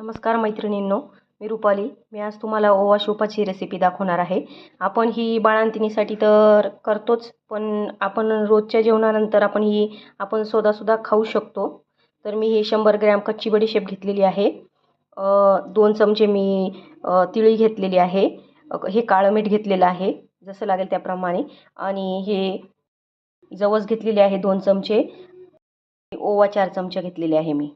नमस्कार मैत्रिणींनो मी रुपाली. मी आज तुम्हाला ओवा शोपाची रेसिपी दाखवणार आहे. आपण ही बाळांतिनीसाठी तर करतोच पण आपण रोजच्या जेवणानंतर आपण ही आपण स्वतःसुद्धा खाऊ शकतो. तर मी ही शंभर ग्रॅम कच्ची बडीशेप घेतलेली आहे. दोन चमचे मी तिळी घेतलेली आहे. हे काळं मीठ घेतलेलं आहे जसं लागेल त्याप्रमाणे. आणि हे जवस घेतलेले आहे दोन चमचे. ओवा चार चमचे घेतलेले आहे मी.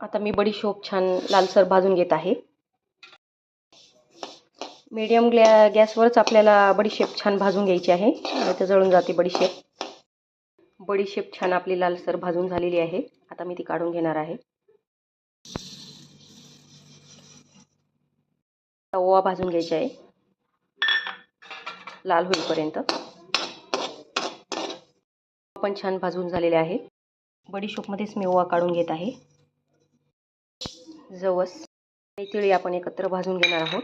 आता मी बडीशोप छान लालसर भाजून घेत आहे. मीडियम ग्लॅ गॅसवरच आपल्याला बडीशेप छान भाजून घ्यायची आहे. नाही तर जळून जाते बडीशेप बडीशेप छान आपली लालसर भाजून झालेली आहे. आता मी ती काढून घेणार आहे. ओवा भाजून घ्यायचा आहे. लाल होईपर्यंत. पण छान भाजून झालेले आहे. बडीशोपमध्येच मी ओवा काढून घेत आहे. जवस आणि तिळी आपण एकत्र भाजून घेणार आहोत.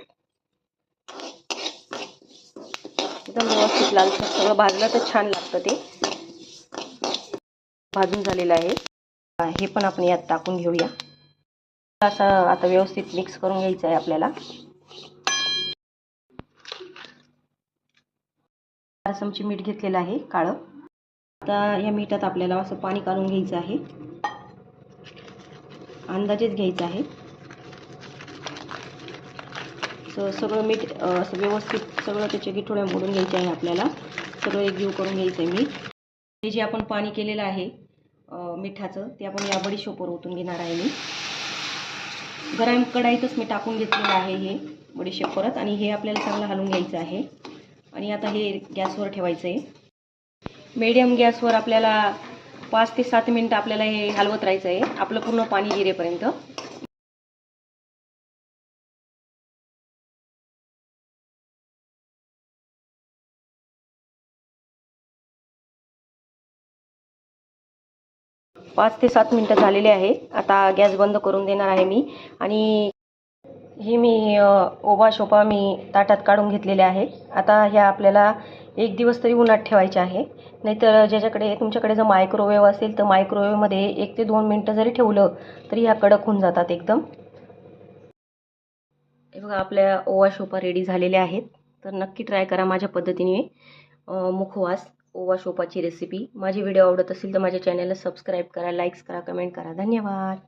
एकदम व्यवस्थित लालसर सगळं भाजलं तर छान लागतं ते. भाजून झालेलं आहे. हे पण आपण यात टाकून घेऊया. असं आता व्यवस्थित मिक्स करून घ्यायचं आहे आपल्याला. चार चमचे मीठ घेतलेलं आहे काळं. आता या मिठात आपल्याला असं पाणी काढून घ्यायचं आहे. अंदाजेच घ्यायचं आहे. तर सगळं मीठ असं व्यवस्थित सगळं त्याचे गिठोळ्या मोडून घ्यायचे आहे आपल्याला. सगळं एकजीव करून घ्यायचं आहे मीठ. हे जे आपण पाणी केलेलं आहे मिठाचं ते आपण या बडीशोपवर ओतून घेणार आहे मी. गरम कढाईतच मी टाकून घेतलेलं आहे हे बडीशेप परत आणि हे आपल्याला चांगलं हलवून घ्यायचं आहे. आणि आता हे गॅसवर ठेवायचं आहे. मीडियम गॅसवर आपल्याला पाच ते सात मिनटं आपल्याला हे हलवत राहायचं आहे. आपलं पूर्ण पाणी गिरेपर्यंत. पाच ते सात मिनटं झालेले आहे. आता गॅस बंद करून देणार आहे मी. आणि हे मी ओवा शोपा मी ताटात काढून घेतलेले आहे. आता ह्या आपल्याला एक दिवस तरी उन्हात ठेवायचे आहे. नाहीतर ज्याच्याकडे तुमच्याकडे जर मायक्रोवेव्ह असेल तर मायक्रोवेव्हमध्ये एक ते दोन मिनटं जरी ठेवलं तरी ह्या कडक होऊन जातात एकदम. हे बघा आपल्या ओवा शोपा रेडी झालेल्या आहेत. तर नक्की ट्राय करा माझ्या पद्धतीने मुखवास. ओवा शोपाची रेसिपी माझी व्हिडिओ आवडत असेल तर माझ्या चॅनलला सबस्क्राईब करा लाईक्स करा कमेंट करा. धन्यवाद.